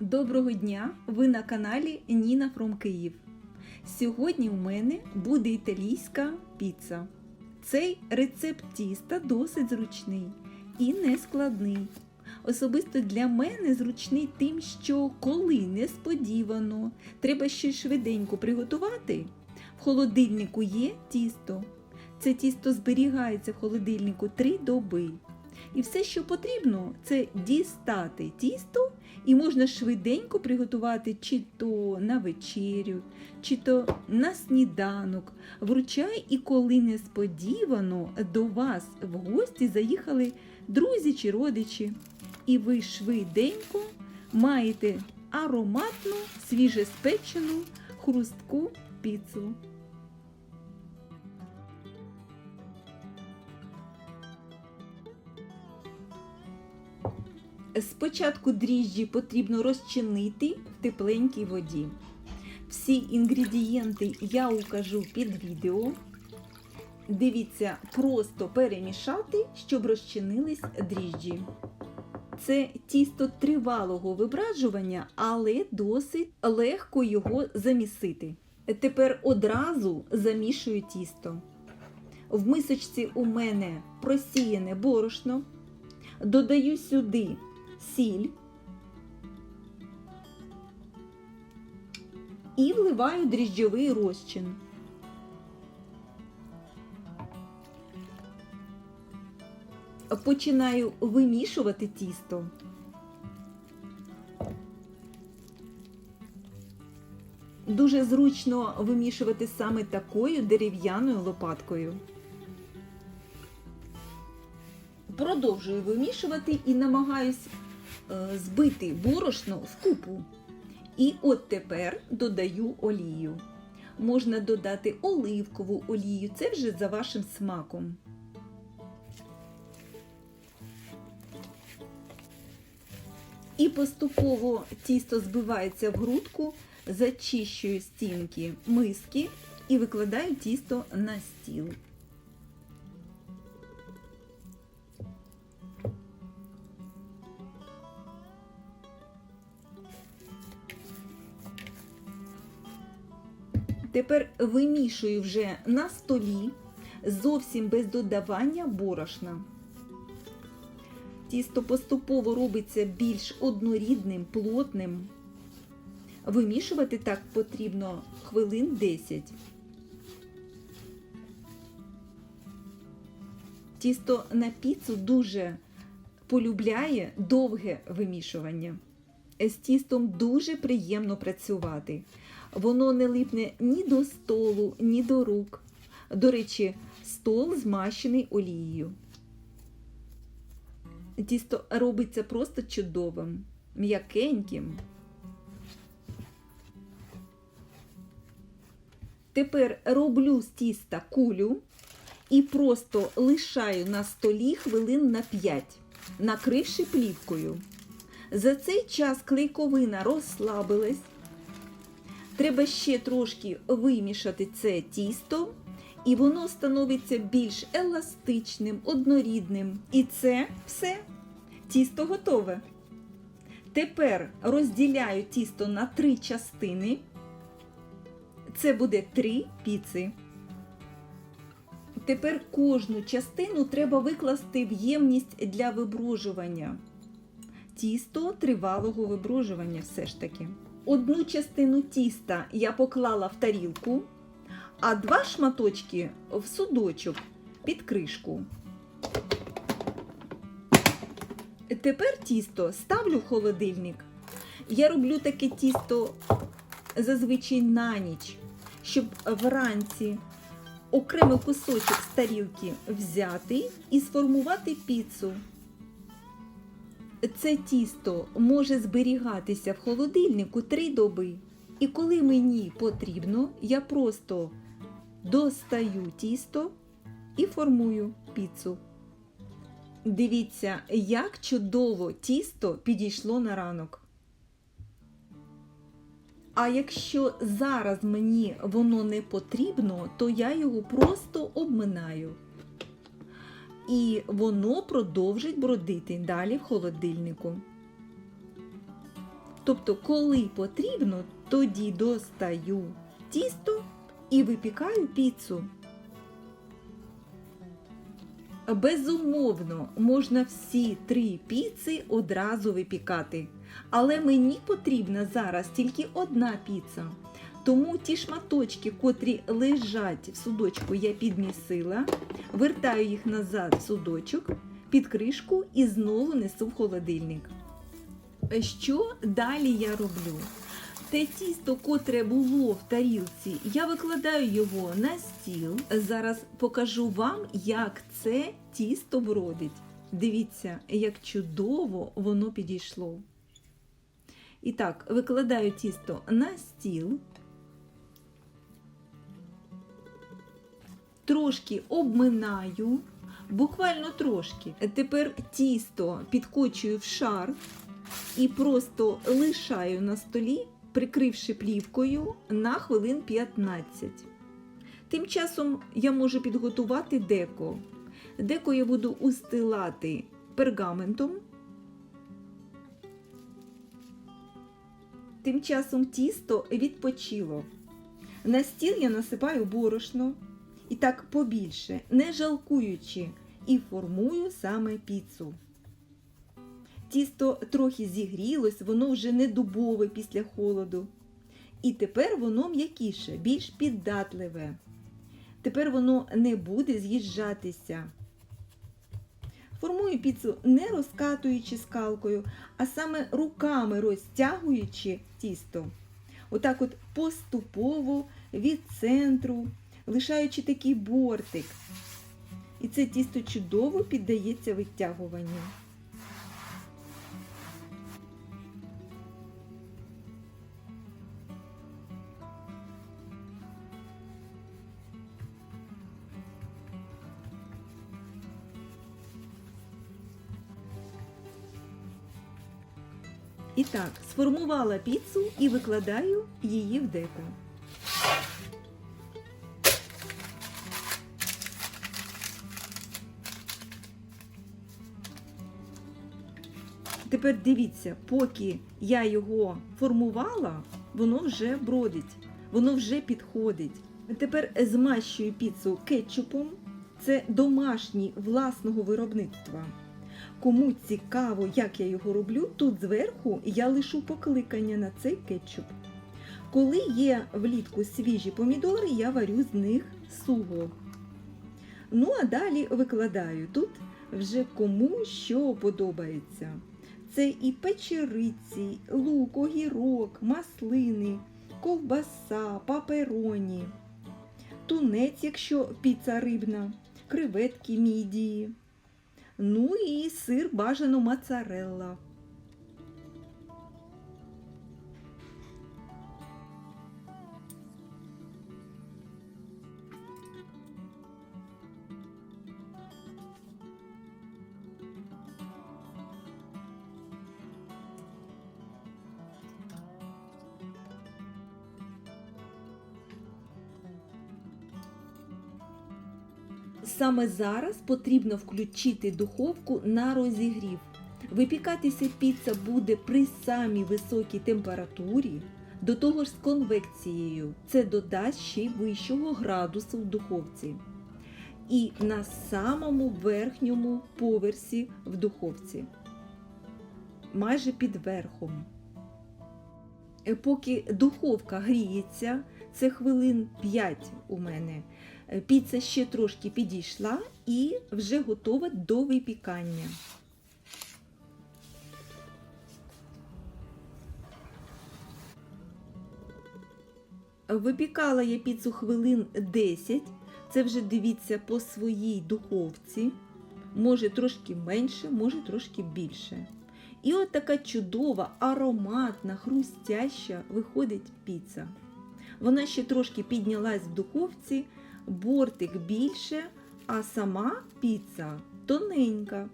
Доброго дня! Ви на каналі Ніна Фром Київ. Сьогодні у мене буде італійська піца. Цей рецепт тіста досить зручний і нескладний. Особисто для мене зручний тим, що коли несподівано треба щось швиденько приготувати, в холодильнику є тісто. Це тісто зберігається в холодильнику 3 доби. І все, що потрібно, це дістати тісто, і можна швиденько приготувати чи то на вечерю, чи то на сніданок. Вручай, і коли несподівано до вас в гості заїхали друзі чи родичі, і ви швиденько маєте ароматну, свіжеспечену хрустку піцу. Спочатку дріжджі потрібно розчинити в тепленькій воді. Всі інгредієнти я укажу під відео. Дивіться, просто перемішати, щоб розчинились дріжджі. Це тісто тривалого вибраджування, але досить легко його замісити. Тепер одразу замішую тісто. В мисочці у мене просіяне борошно. Додаю сюди сіль і вливаю дріжджовий розчин. Починаю вимішувати тісто. Дуже зручно вимішувати саме такою дерев'яною лопаткою. Продовжую вимішувати і намагаюсь збити борошно в купу. І от тепер додаю олію. Можна додати оливкову олію, це вже за вашим смаком. І поступово тісто збивається в грудку, зачищую стінки миски і викладаю тісто на стіл. Тепер вимішую вже на столі зовсім без додавання борошна. Тісто поступово робиться більш однорідним, плотним. Вимішувати так потрібно хвилин 10. Тісто на піцу дуже полюбляє довге вимішування. З тістом дуже приємно працювати. Воно не липне ні до столу, ні до рук. До речі, стол змащений олією. Тісто робиться просто чудовим, м'якеньким. Тепер роблю з тіста кулю і просто лишаю на столі хвилин на 5, накривши плівкою. За цей час клейковина розслабилась. Треба ще трошки вимішати це тісто, і воно становиться більш еластичним, однорідним. І це все. Тісто готове. Тепер розділяю тісто на три частини. Це буде три піци. Тепер кожну частину треба викласти в ємність для виброжування. Тісто тривалого виброжування все ж таки. Одну частину тіста я поклала в тарілку, а два шматочки в судочок під кришку. Тепер тісто ставлю в холодильник. Я роблю таке тісто зазвичай на ніч, щоб вранці окремий кусочок з тарілки взяти і сформувати піцу. Це тісто може зберігатися в холодильнику три доби. І коли мені потрібно, я просто достаю тісто і формую піцу. Дивіться, як чудово тісто підійшло на ранок. А якщо зараз мені воно не потрібно, то я його просто обминаю. І воно продовжить бродити далі в холодильнику. Тобто, коли потрібно, тоді достаю тісто і випікаю піцу. Безумовно, можна всі три піци одразу випікати. Але мені потрібна зараз тільки одна піца. Тому ті шматочки, котрі лежать в судочку, я підмісила, вертаю їх назад в судочок, під кришку і знову несу в холодильник. Що далі я роблю? Те тісто, котре було в тарілці, я викладаю його на стіл. Зараз покажу вам, як це тісто бродить. Дивіться, як чудово воно підійшло. І так, викладаю тісто на стіл. Трошки обминаю, буквально трошки. Тепер тісто підкочую в шар і просто лишаю на столі, прикривши плівкою на хвилин 15. Тим часом я можу підготувати деко. Деко я буду устилати пергаментом. Тим часом тісто відпочило. На стіл я насипаю борошно і так побільше, не жалкуючи, і формую саме піцу. Тісто трохи зігрілось, воно вже не дубове після холоду. І тепер воно м'якіше, більш піддатливе. Тепер воно не буде з'їжджатися. Формую піцу не розкатуючи скалкою, а саме руками розтягуючи тісто. Отак от поступово від центру, лишаючи такий бортик. І це тісто чудово піддається витягуванню. І так, сформувала піцу і викладаю її в деко. Тепер дивіться, поки я його формувала, воно вже бродить, воно вже підходить. Тепер змащую піцу кетчупом. Це домашній власного виробництва. Кому цікаво, як я його роблю, тут зверху я лишу покликання на цей кетчуп. Коли є влітку свіжі помідори, я варю з них суго. Ну, а далі викладаю тут вже кому що подобається. Це і печериці, лук, огірок, маслини, ковбаса, папероні, тунець, якщо піца рибна, креветки мідії. Ну і сир бажано моцарелла. Саме зараз потрібно включити духовку на розігрів. Випікатися піца буде при самій високій температурі, до того ж з конвекцією. Це додасть ще вищого градусу в духовці. І на самому верхньому поверсі в духовці, майже під верхом. Е, Поки духовка гріється, це хвилин 5 у мене. Е, Піца ще трошки підійшла і вже готова до випікання. Випікала я піцу хвилин 10. Це вже дивіться по своїй духовці. Може трошки менше, може трошки більше. І от така чудова, ароматна, хрустяща виходить піца. Вона ще трошки піднялась в духовці, бортик більше, а сама піца тоненька.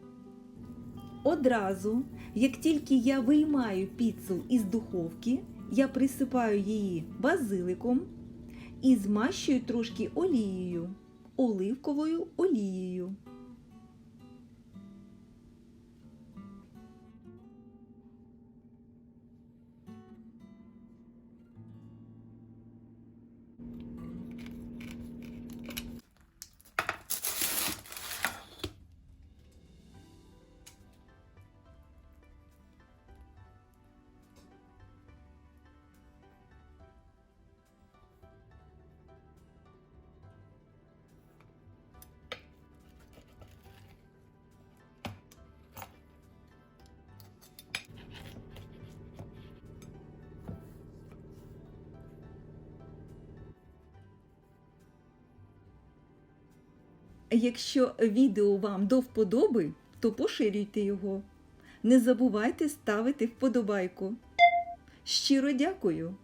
Одразу, як тільки я виймаю піцу із духовки, я присипаю її базиликом і змащую трошки олією, оливковою олією. Якщо відео вам до вподоби, то поширюйте його. Не забувайте ставити вподобайку. Щиро дякую!